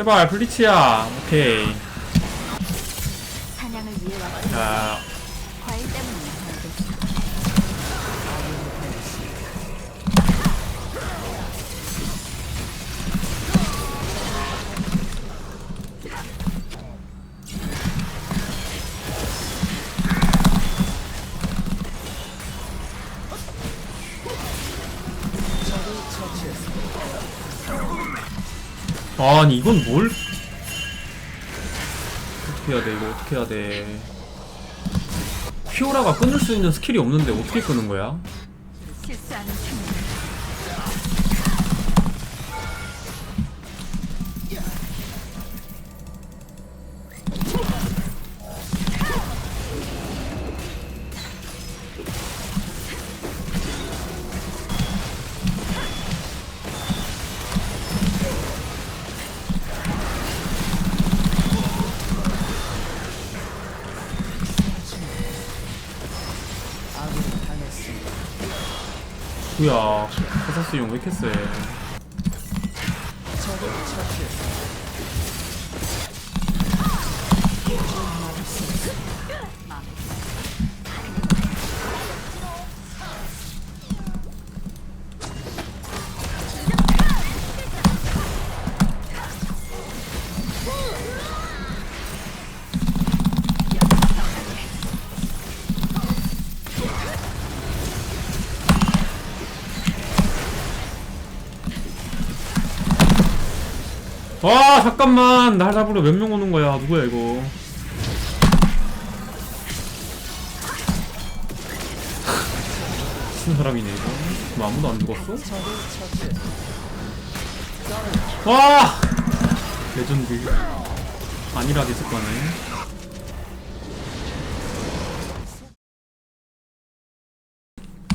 제발 블리치야. 오케이. 사냥을 위해 왔던 자. 과일 때문에 아니 이건 뭘 어떻게 해야 돼 이거 어떻게 해야 돼 피오라가 끊을 수 있는 스킬이 없는데 어떻게 끄는 거야? 뭐야. 카사스용 왜 이렇게 세 와 잠깐만. 날 잡으러 몇 명 오는 거야? 누구야 이거? 무슨 사람이네 이거? 뭐 아무도 안 죽었어? 와 레전드. 안일하게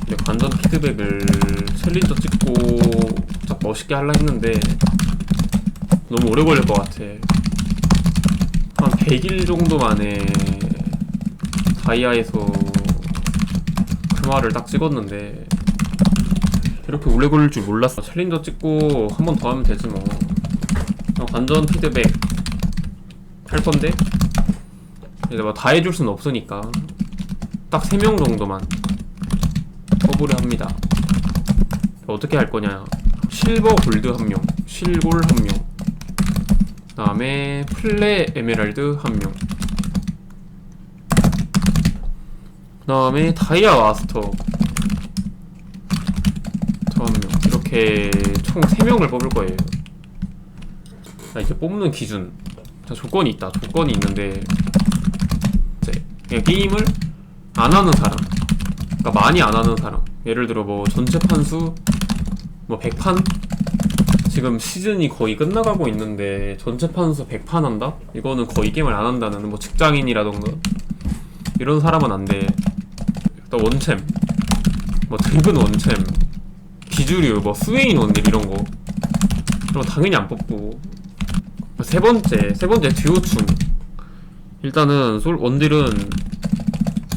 이제 관전 피드백을 챌린저 찍고 딱 멋있게 하려 했는데 너무 오래 걸릴 것 같아. 한 100일 정도 만에 다이아에서 그 말을 딱 찍었는데 이렇게 오래 걸릴 줄 몰랐어. 챌린저 찍고 한 번 더 하면 되지 뭐. 그냥 관전 피드백 할 건데 이제 뭐다 해줄 수는 없으니까 딱 3명 정도만 서브를 합니다. 어떻게 할 거냐? 실버 골드 한 명, 실골 한 명, 그 다음에 플레 에메랄드 한 명, 그 다음에 다이아 마스터 저한 명. 이렇게 총 3명을 뽑을 거예요. 자, 이제 뽑는 기준. 자, 조건이 있다. 조건이 있는데, 이제 게임을 안 하는 사람. 그러니까 많이 안 하는 사람. 예를 들어 뭐 전체 판수 뭐 100판 지금 시즌이 거의 끝나가고 있는데 전체 판수 100판 한다? 이거는 거의 게임을 안 한다는 뭐 직장인이라던가. 이런 사람은 안 돼. 일단 원챔. 뭐 드리븐 원챔. 기주류 뭐 스웨인 원딜 이런 거. 거 당연히 안 뽑고. 세 번째 세 번째 듀오충. 일단은 솔 원딜은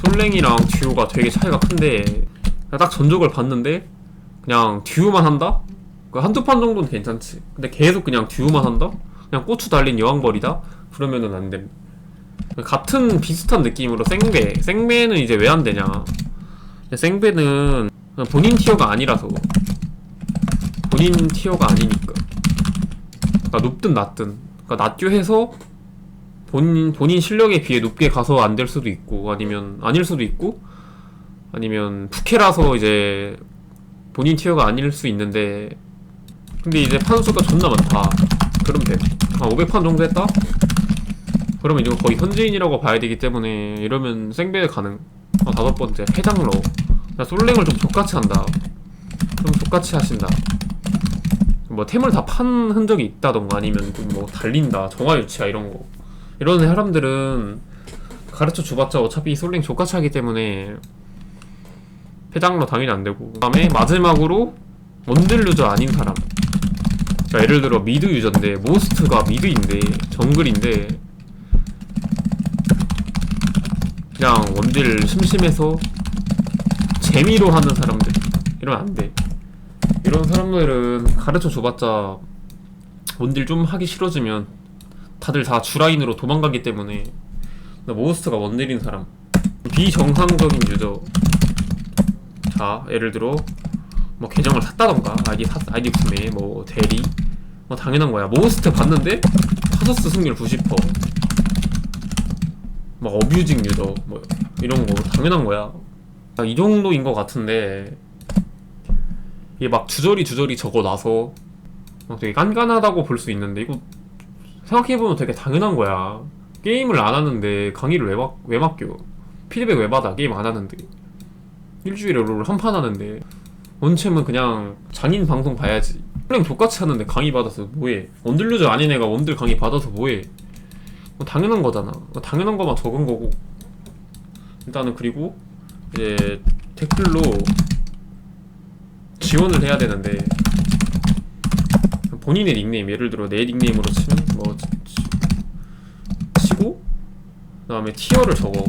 솔랭이랑 듀오가 되게 차이가 큰데 딱 전적을 봤는데 그냥 듀오만 한다? 그 한두 판 정도는 괜찮지. 근데 계속 그냥 듀오만 한다? 그냥 고추 달린 여왕벌이다? 그러면은 안됨. 같은 비슷한 느낌으로 생배 생배는 이제 왜 안 되냐. 생배는 본인 티어가 아니라서. 본인 티어가 아니니까. 그러니까 높든 낮든. 그러니까 낮교해서 본인 본인 실력에 비해 높게 가서 안 될 수도 있고 아니면 아닐 수도 있고 아니면 부캐라서 이제 본인 티어가 아닐 수 있는데 근데 이제 판수가 존나 많다. 그럼 돼한 500판 정도 했다? 그러면 이거 거의 현지인이라고 봐야 되기 때문에 이러면 생배 가능. 어, 다섯 번째. 해장러 나 솔랭을 좀 족같이 한다. 좀 족같이 하신다. 뭐 템을 다 판 흔적이 있다던가 아니면 좀뭐 달린다. 정화유치야 이런 거. 이런 사람들은 가르쳐 줘봤자 어차피 솔랭 족같이 하기 때문에 회장로 당연히 안 되고. 그 다음에 마지막으로 원딜 유저 아닌 사람 그러니까 예를 들어 미드 유저인데 모스트가 미드인데 정글인데 그냥 원딜 심심해서 재미로 하는 사람들. 이러면 안돼. 이런 사람들은 가르쳐 줘봤자 원딜 좀 하기 싫어지면 다들 다 주라인으로 도망가기 때문에 나 모스트가 원딜인 사람. 비정상적인 유저. 자 예를 들어 뭐 계정을 샀다던가 아이디 사, 아이디 구매 뭐 대리. 뭐 당연한 거야. 모스트 봤는데 파서스 승률 90%막 어뷰징 유저 뭐 이런 거 당연한 거야. 아, 이 정도인 것 같은데 이게 막 주저리 주저리 적어 놔서 막 되게 깐깐하다고 볼 수 있는데 이거 생각해보면 되게 당연한 거야. 게임을 안 하는데 강의를 왜, 막, 왜 맡겨? 피드백 왜 받아? 게임 안 하는데. 일주일에 롤 한 판 하는데 원챔은 그냥 장인 방송 봐야지. 플랭 똑같이 하는데 강의 받아서 뭐해? 원딜 루저 아닌 애가 원딜 강의 받아서 뭐해? 뭐 당연한 거잖아. 뭐 당연한 거만 적은 거고. 일단은 그리고 이제 댓글로 지원을 해야 되는데 본인의 닉네임 예를 들어 내 닉네임으로 치면 뭐 치고 그 다음에 티어를 적어.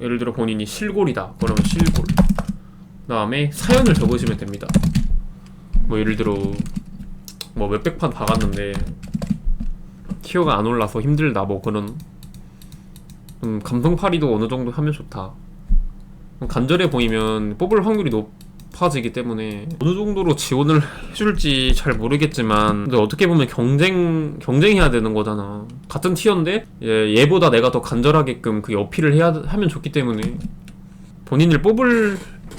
예를 들어 본인이 실골이다. 그러면 실골. 그 다음에 사연을 적으시면 됩니다. 뭐 예를 들어 뭐 몇백 판 박았는데 티어가 안 올라서 힘들다 뭐 그런 음, 감성팔이도 어느 정도 하면 좋다. 간절해 보이면 뽑을 확률이 높아지기 때문에 어느 정도로 지원을 해줄지 잘 모르겠지만 근데 어떻게 보면 경쟁 경쟁해야 되는 거잖아. 같은 티어인데 얘, 얘보다 내가 더 간절하게끔 그 어필을 해야 하면 좋기 때문에 본인을 뽑을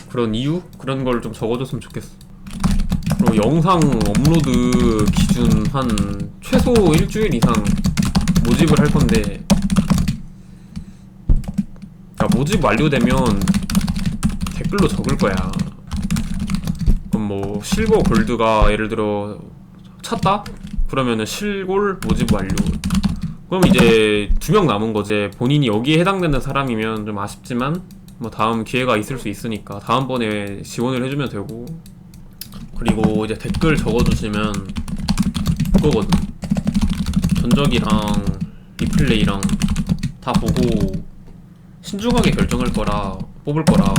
그런 이유 그런 걸 좀 적어줬으면 좋겠어 그리고 영상 업로드 기준 한 최소 일주일 이상 모집을 할 건데 야, 모집 완료되면 댓글로 적을 거야. 그럼 뭐 실버 골드가 예를 들어 찼다? 그러면은 실골 모집 완료. 그럼 이제 두 명 남은 거지. 본인이 여기에 해당되는 사람이면 좀 아쉽지만 뭐 다음 기회가 있을 수 있으니까 다음번에 지원을 해주면 되고. 그리고 이제 댓글 적어주시면 그거거든. 전적이랑 리플레이랑 다 보고 신중하게 결정할 거라 뽑을 거라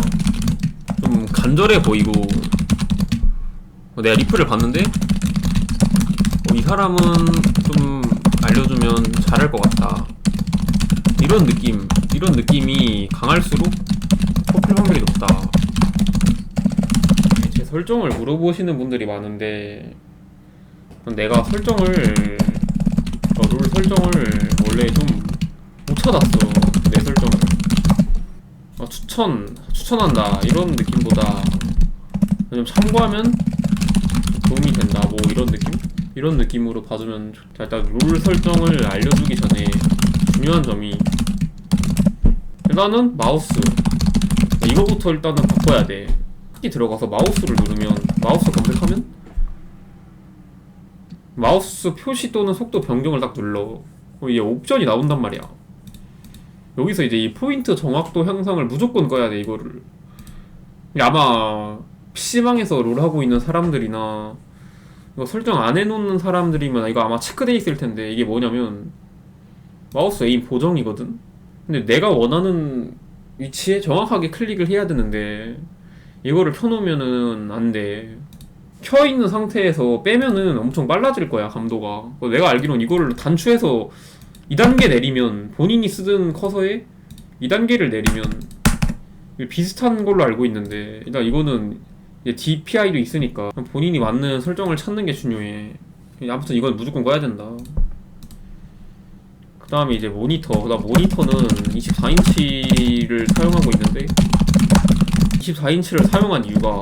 좀 간절해 보이고. 어, 내가 리플을 봤는데 어, 이 사람은 좀 알려주면 잘할 것 같다. 이런 느낌 이런 느낌이 강할수록 뽑힐 확률이 높다. 제 설정을 물어보시는 분들이 많은데 내가 설정을 어, 롤 설정을 원래 좀 못 찾았어 내 설정을. 어, 추천 추천한다 이런 느낌보다 그냥 참고하면 도움이 된다 뭐 이런 느낌? 이런 느낌으로 봐주면 좋- 자 일단 롤 설정을 알려주기 전에 중요한 점이 일단은 마우스. 이거부터 일단은 바꿔야 돼. 특히 들어가서 마우스를 누르면 마우스 검색하면? 마우스 표시 또는 속도 변경을 딱 눌러. 어, 이게 옵션이 나온단 말이야. 여기서 이제 이 포인트 정확도 향상을 무조건 꺼야 돼 이거를. 아마 PC방에서 롤하고 있는 사람들이나 이거 설정 안 해놓는 사람들이면 이거 아마 체크돼 있을 텐데 이게 뭐냐면 마우스 에임 보정이거든 근데 내가 원하는 위치에 정확하게 클릭을 해야 되는데 이거를 켜놓으면은 안 돼. 켜있는 상태에서 빼면은 엄청 빨라질 거야 감도가. 내가 알기론 이거를 단추해서 2단계 내리면 본인이 쓰던 커서에 2단계를 내리면 비슷한 걸로 알고 있는데 일단 이거는 DPI도 있으니까 본인이 맞는 설정을 찾는 게 중요해. 아무튼 이건 무조건 꺼야 된다. 그 다음에 이제 모니터 나 모니터는 24인치를 사용하고 있는데 24인치를 사용한 이유가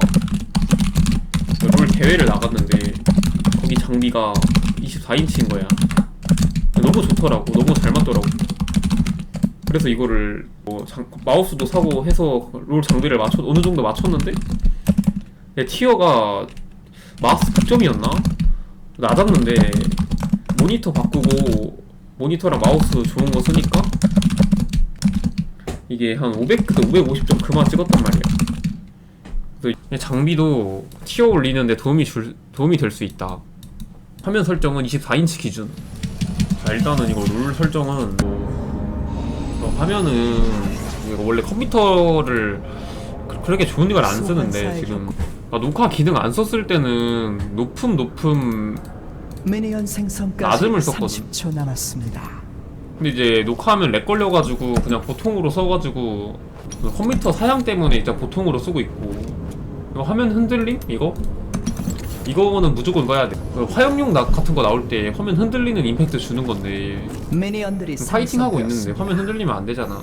롤 대회를 나갔는데 거기 장비가 24인치인 거야. 너무 좋더라고. 너무 잘 맞더라고. 그래서 이거를 뭐 장- 마우스도 사고 해서 롤 장비를 맞춰 어느 정도 맞췄는데 얘 티어가 마스 9점이었나? 낮았는데 모니터 바꾸고 모니터랑 마우스 좋은 거 쓰니까 이게 한 500도 550점 그만 찍었단 말이야 그래서 이 장비도 티어 올리는데 도움이 줄 도움이 될 수 있다. 화면 설정은 24인치 기준. 자 일단은 이거 룰 설정은 뭐 어, 화면은 원래 컴퓨터를 그- 그렇게 좋은 걸안 쓰는데 지금. 아, 녹화 기능 안 썼을 때는 높음 높음 미니언 생성까지 낮음을 썼거든. 30초 남았습니다. 근데 이제 녹화하면 렉 걸려가지고 그냥 보통으로 써가지고 그 컴퓨터 사양 때문에 이제 보통으로 쓰고 있고 이거 화면 흔들림? 이거? 이거는 무조건 넣어야 돼. 그 화염용 나 같은 거 나올 때 화면 흔들리는 임팩트 주는 건데 미니언들이 파이팅 하고 있는데 생성되었습니다. 화면 흔들리면 안 되잖아.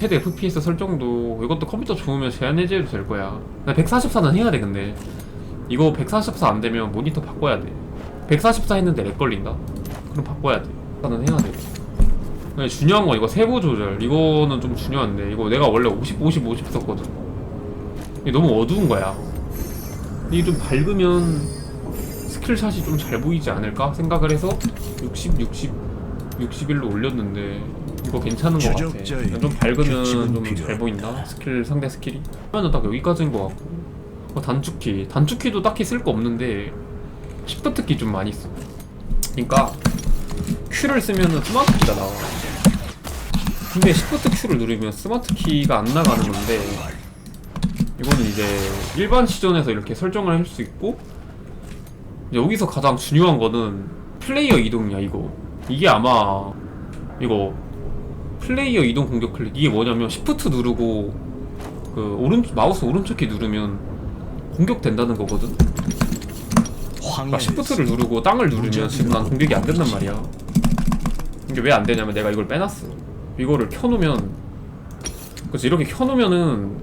최대 FPS 설정도 이것도 컴퓨터 좋으면 제한 해제도 될 거야. 144는 해야 돼 근데 이거 144 안 되면 모니터 바꿔야 돼. 144 했는데 렉 걸린다? 그럼 바꿔야 돼. 하는 해야 돼. 근데 중요한 건 이거 세부 조절 이거는 좀 중요한데 이거 내가 원래 50 50 50 썼거든. 이게 너무 어두운 거야. 이게 좀 밝으면 스킬샷이 좀 잘 보이지 않을까 생각을 해서 60 60 61로 올렸는데 이거 괜찮은 거 같아. 좀 밝으면 좀 잘. 보인다. 스킬 상대 스킬이. 하면은 딱 여기까지인 것 같고. 어, 단축키. 단축키도 딱히 쓸 거 없는데 시프트 키 좀 많이 써. 그러니까 Q를 쓰면은 스마트 키가 나와. 근데 시프트 Q를 누르면 스마트 키가 안 나가는 건데 이거는 이제 일반 시전에서 이렇게 설정을 할 수 있고 여기서 가장 중요한 거는 플레이어 이동이야 이거 이게 아마 이거 플레이어 이동 공격 클릭 이게 뭐냐면 시프트 누르고 그 오른 마우스 오른쪽 키 누르면 공격된다는 거거든 그러니까 시프트를 누르고 땅을 누르면 지금 난 공격이 안 된단 말이야. 이게 왜 안 되냐면 내가 이걸 빼놨어. 이거를 켜놓으면 그치 이렇게 켜놓으면은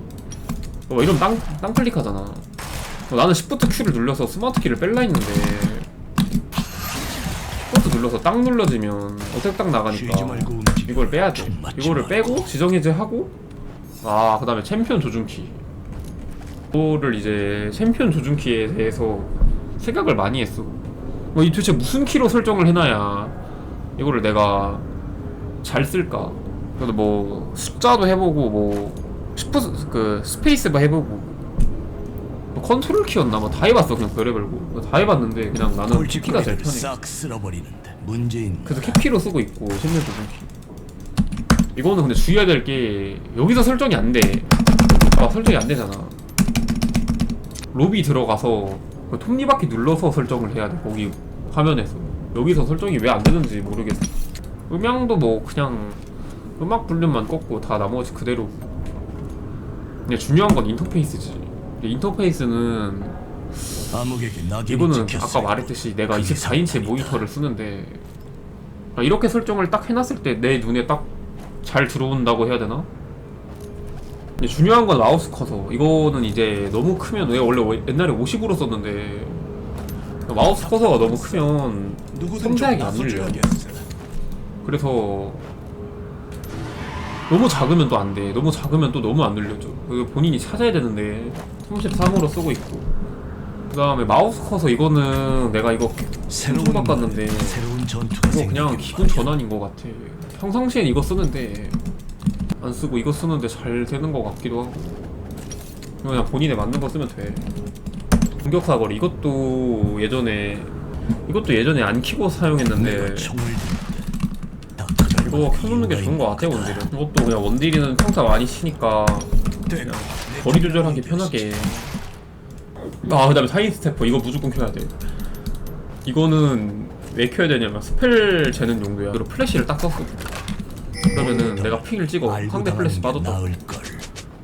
어, 이러면 땅, 땅 클릭하잖아. 어, 나는 시프트 Q를 눌러서 스마트 키를 뺄라 했는데 시프트 눌러서 땅 눌러지면 어택 딱 쉬지 나가니까. 이걸 빼야 돼. 이거를. 빼고 지정 해제하고 아 그다음에 챔피언 조준키. 이거를 이제 챔피언 조준키에 대해서 생각을 많이 했어. 뭐 이 도대체 무슨 키로 설정을 해놔야 이거를 내가 잘 쓸까? 그래도 뭐 숫자도 해보고 뭐 스프 그 스페이스바 해보고. 뭐 컨트롤 키였나? 뭐 다 해봤어 그냥 별의별 거다 해봤는데 그냥 나는 키가 제일 편해. 싹 쓸어버리는데 문제인 그래서 캡키로 쓰고 있고 실내 조준키. 이거는 근데 주의해야 될 게 여기서 설정이 안 돼. 아 설정이 안 되잖아. 로비 들어가서 그 톱니바퀴 눌러서 설정을 해야 돼 거기 화면에서 여기서 설정이 왜 안 되는지 모르겠어 음향도 뭐 그냥 음악 볼륨만 꺾고 다 나머지 그대로 근데 중요한 건 인터페이스지 근데 인터페이스는 이거는. 아까 말했듯이 내가 그게 24인치 상관이다. 모니터를 쓰는데 아, 이렇게 설정을 딱 해놨을 때 내 눈에 딱 잘 들어온다고 해야 되나? 근데 중요한 건 마우스 커서 이거는 이제 너무 크면 내가 원래 워- 옛날에 50으로 썼는데 마우스 커서가 너무 크면 성장이 좀안 눌려. 그래서 너무 작으면 또 안 돼. 너무 작으면 또 너무 안 눌려져. 그 본인이 찾아야 되는데 33으로 쓰고 있고. 그 다음에 마우스 커서 이거는 내가 이거 새로운 바꿨는데 새로운 전투가 이거 그냥 기분. 전환인 것 같아. 평상시엔 이거 쓰는데 안 쓰고 이거 쓰는데 잘 되는 것 같기도 하고. 그냥 본인에 맞는 거 쓰면 돼. 공격 사거리. 이것도 예전에 이것도 예전에 안 키고 사용했는데 이거 켜놓는 게 좋은 것 같아 원딜은. 이것도 그냥 원딜이는 평타 많이 치니까 내가 거리 조절하기 편하게. 아 그다음에 타인 스태퍼. 이거 무조건 켜야 돼. 이거는 왜 켜야 되냐면 스펠 재는 용도야. 그리고 플래시를 딱 썼어 그러면은 내가 픽을 찍어 상대 플래시 빠졌다.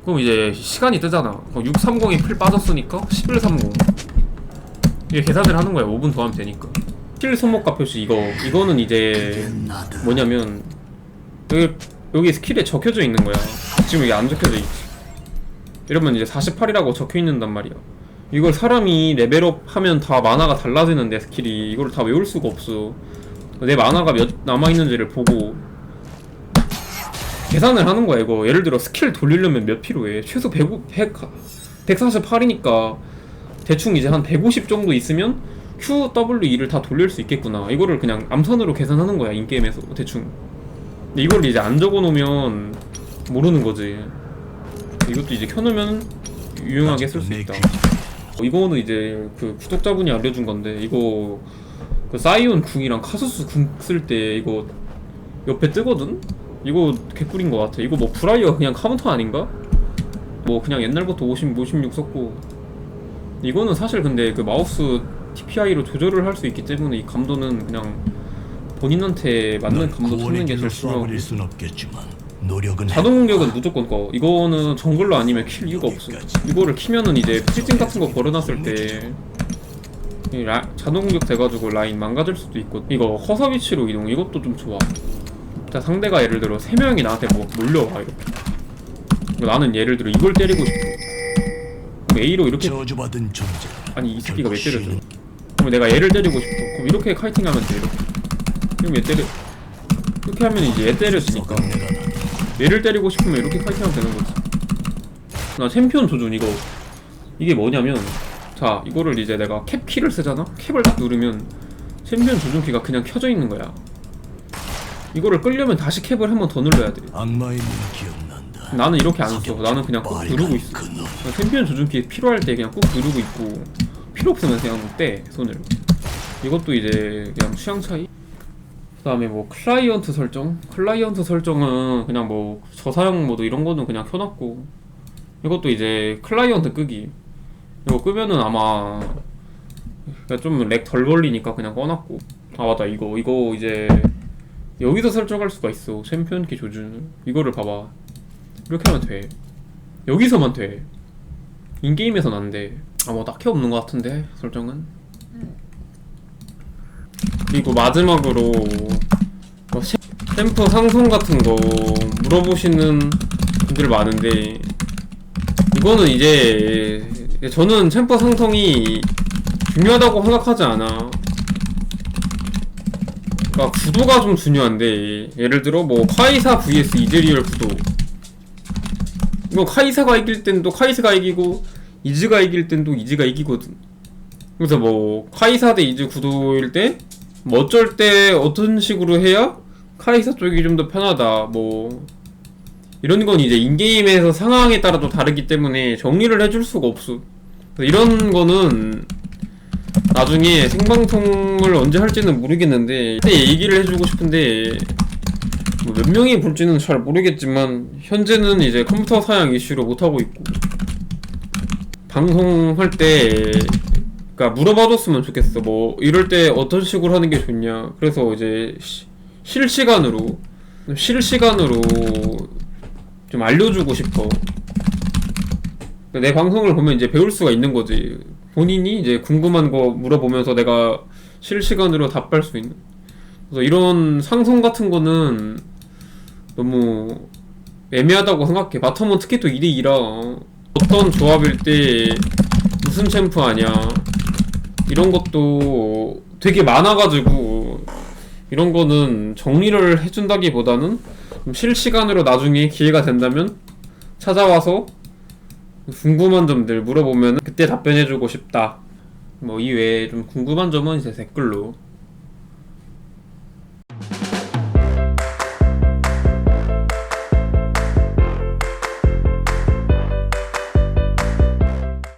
그럼 이제 시간이 뜨잖아 630이 필 빠졌으니까 1130 이게 계산을 하는 거야 5분 더 하면 되니까 킬 손목가 표시 이거 이거는 이제. 뭐냐면 여기 여기 스킬에 적혀져 있는 거야. 지금 여기 안 적혀져 있지. 이러면 이제 48이라고 적혀 있는단 말이야. 이걸 사람이 레벨업 하면 다 만화가 달라지는데 스킬이 이걸 다 외울 수가 없어. 내 만화가 몇 남아 있는지를 보고 계산을 하는 거야 이거. 예를 들어 스킬 돌리려면 몇 필요해? 최소 100, 100 148이니까 대충 이제 한 150 정도 있으면 Q, W, E를 다 돌릴 수 있겠구나. 이거를 그냥 암산으로 계산하는 거야 인게임에서 대충. 근데 이걸 이제 안 적어놓으면 모르는 거지. 이것도 이제 켜놓으면 유용하게 쓸수내 있다. 귀- 어, 이거는 이제 그 구독자분이 알려준 건데 이거 그 사이온 궁이랑 카수스 궁 쓸 때 이거 옆에 뜨거든? 이거 개꿀인 것 같아. 이거 뭐 브라이어 그냥 카운터 아닌가? 뭐 그냥 옛날부터 50, 56 썼고. 이거는 사실 근데 그 마우스 TPI로 조절을 할 수 있기 때문에 이 감도는 그냥 본인한테 맞는 감도 찾는 게 제일 중요하고 쏴버릴 순 없겠지만 노력은 자동 공격은 무조건 꺼. 이거는 정글로 아니면 킬 이유가 없어. 이거를 키면은 이제 프리징 같은 거 걸어놨을 때이 라, 자동 공격 돼가지고 라인 망가질 수도 있고. 이거 허사 위치로 이동. 이것도 좀 좋아 자 상대가 예를 들어 세 명이 나한테 뭐 몰려와 이렇게. 나는 예를 들어 이걸 때리고 싶어. 그럼 A로 이렇게 저주받은 존재. 아니 이 새끼가 왜 때려줘? 그럼 내가 얘를 때리고 싶어. 그럼 이렇게 카이팅하면 돼 이렇게. 그럼 얘 때려. 이렇게 하면 이제 얘나 얘를 때리고 싶으면 이렇게 파이팅하면 되는 거지. 나 챔피언 조준 이거. 이게 뭐냐면 자 이거를 이제 내가 캡 키를 쓰잖아. 캡을 딱 누르면 챔피언 조준키가 그냥 켜져 있는 거야. 이거를 끌려면 다시 캡을 한 번 더 눌러야 돼. 악마의 눈 기억난다. 나는 이렇게 안 써. 나는 그냥 꾹 누르고 있어. 그 놈. 챔피언 조준키 필요할 때 그냥 꾹 누르고 있고 필요 없으면 그냥 떼 손을. 이것도 이제 그냥 취향 차이. 그다음에 뭐 클라이언트 설정. 클라이언트 설정은 그냥 뭐 저사양 모드 이런 거는 그냥 켜놨고 이것도 이제 클라이언트 끄기. 이거 끄면은 아마 좀 렉 덜 걸리니까 그냥 꺼놨고. 아 맞다 이거 이거 이제 여기서 설정할 수가 있어 챔피언 키 조준을. 이거를 봐봐. 이렇게 하면 돼. 여기서만 돼. 인게임에선 안 돼. 아, 뭐 딱히 없는 것 같은데, 설정은. 그리고 마지막으로, 뭐 셰- 템포 상승 같은 거 물어보시는 분들 많은데, 이거는 이제, 저는 템포 상승이 중요하다고 생각하지 않아. 그러니까 구도가 좀 중요한데, 예를 들어 뭐, 카이사 vs 이즈리얼 구도. 이거 카이사가 이길 땐 또 카이사가 이기고 이즈가 이길 땐 또 이즈가 이기거든. 그래서 뭐 카이사 대 이즈 구도일 때 뭐 어쩔 때 어떤 식으로 해야 카이사 쪽이 좀 더 편하다. 뭐 이런 건 이제 인게임에서 상황에 따라 또 다르기 때문에 정리를 해줄 수가 없어. 이런 거는 나중에 생방송을 언제 할지는 모르겠는데 그때 얘기를 해주고 싶은데 뭐 몇 명이 볼지는 잘 모르겠지만 현재는 이제 컴퓨터 사양 이슈로 못 하고 있고 방송할 때 그러니까 물어봐줬으면 좋겠어. 뭐 이럴 때 어떤 식으로 하는 게 좋냐. 그래서 이제 시- 실시간으로 실시간으로 좀 알려주고 싶어. 내 방송을 보면 이제 배울 수가 있는 거지 본인이 이제 궁금한 거 물어보면서 내가 실시간으로 답할 수 있는. 그래서 이런 상성 같은 거는 너무 애매하다고 생각해. 바텀은 특히 또 2대2라. 어떤 조합일 때 무슨 챔프 하냐. 이런 것도 되게 많아가지고 이런 거는 정리를 해준다기보다는 좀 실시간으로 나중에 기회가 된다면 찾아와서 궁금한 점들 물어보면 그때 답변해주고 싶다. 뭐 이외에 좀 궁금한 점은 이제 댓글로